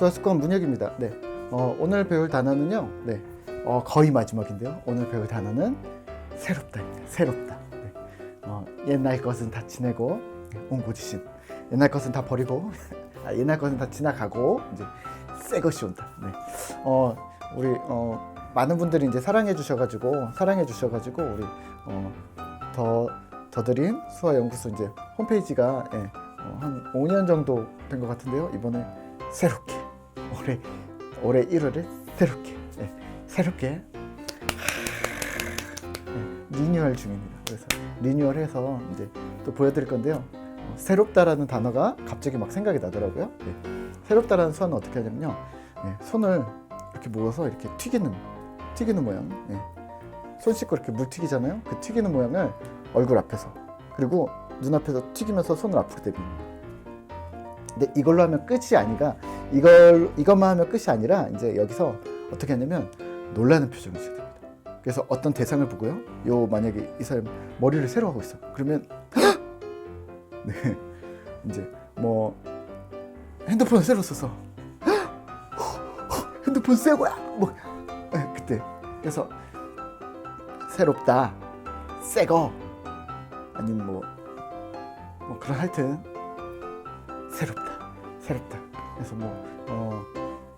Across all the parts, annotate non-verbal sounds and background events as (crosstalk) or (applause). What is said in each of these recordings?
수학습관 문혁입니다. 네. 어, 오늘 배울 단어는요. 네. 어, 거의 마지막인데요. 오늘 배울 단어는 새롭다입니다. 새롭다. 네. 어, 옛날 것은 다 지내고 네, 옹고지신. 옛날 것은 다 버리고 (laughs) 아, 옛날 것은 다 지나가고 이제 새 것이 온다. 네. 어, 우리 어, 많은 분들이 이제 사랑해 주셔가지고 사랑해 주셔가지고 우리 어, 더 더드림 수화 연구소 이제 홈페이지가 예, 어, 한 5년 정도 된 것 같은데요. 이번에 새롭게 올해 올해 1월에 새롭게 예, 새롭게 예, 리뉴얼 중입니다. 그래서 리뉴얼해서 이제 또 보여드릴 건데요. 어, 새롭다라는 단어가 갑자기 막 생각이 나더라고요. 예, 새롭다라는 수화는 어떻게 하냐면요. 예, 손을 이렇게 모아서 이렇게 튀기는 튀기는 모양. 예. 손 씻고 이렇게 물 튀기잖아요. 그 튀기는 모양을 얼굴 앞에서 그리고 눈앞에서 튀기면서 손을 앞으로 대비는. 근데 이걸로 하면 끝이 아니라 이걸 이것만 하면 끝이 아니라 이제 여기서 어떻게 하냐면 놀라는 지어야 됩니다. 그래서 어떤 대상을 보고요. 요 만약에 이 사람 머리를 새로 하고 있어. 그러면 (laughs) 네 이제 뭐 핸드폰을 새로 써서 (laughs) 핸드폰 새 거야. 뭐 네, 그때 그래서 새롭다, 새거 아니면 뭐, 뭐 그런 하여튼 새롭다, 새롭다. 그래서 뭐 어,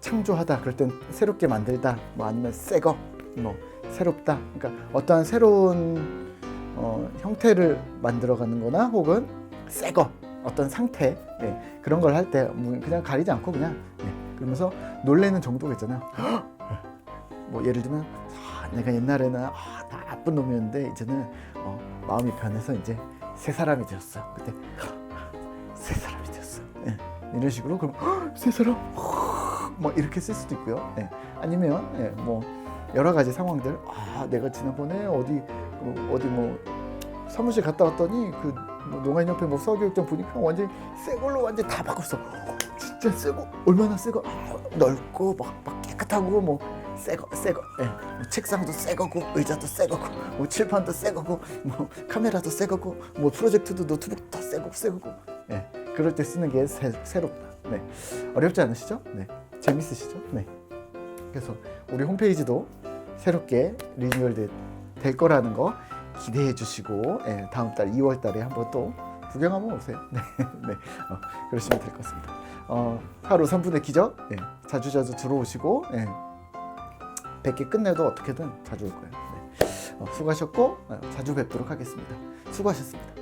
창조하다 그럴 땐 새롭게 만들다, 뭐 아니면 새거, 뭐 새롭다. 그러니까 어떠한 새로운 어, 형태를 만들어가는거나 혹은 새거 어떤 상태 예, 그런 걸 할 때 그냥 가리지 않고 그냥 예, 그러면서 놀래는 정도가 있잖아요. (gasps) 뭐 예를 들면 아, 내가 옛날에는 아, 나 나쁜 놈이었는데 이제는 어, 마음이 변해서 이제 새 사람이 되었어. 그때 이런 식으로 그럼 "헉, 새 사람 뭐 이렇게 쓸 수도 있고요. 예, 아니면 예, 뭐 여러 가지 상황들 아 내가 지난번에 어디 어, 어디 뭐 사무실 갔다 왔더니 그뭐 농아인 협회 뭐 수학교육장 보니까 완전 새 걸로 완전 다 바꿨어. 진짜 새거 얼마나 새거 아, 넓고 막, 막 깨끗하고 뭐 새거 새거 예. 뭐 책상도 새거고 의자도 새거고 뭐 칠판도 새거고 뭐 카메라도 새거고 뭐 프로젝트도 노트북 다 새거고 새거고 예. 그럴 때 쓰는 게 새, 새롭다. 네. 어렵지 않으시죠? 네. 재밌으시죠? 네. 그래서 우리 홈페이지도 새롭게 리뉴얼 될, 될 거라는 거 기대해 주시고 예, 다음 달 2월 달에 한번 또 구경 한번 오세요. (laughs) 네, 네. 어, 그러시면 될 것 같습니다. 어, 하루 3분의 기적 예, 자주 자주 들어오시고 예, 100개 끝내도 어떻게든 자주 올 거예요. 네. 어, 수고하셨고 어, 자주 뵙도록 하겠습니다. 수고하셨습니다.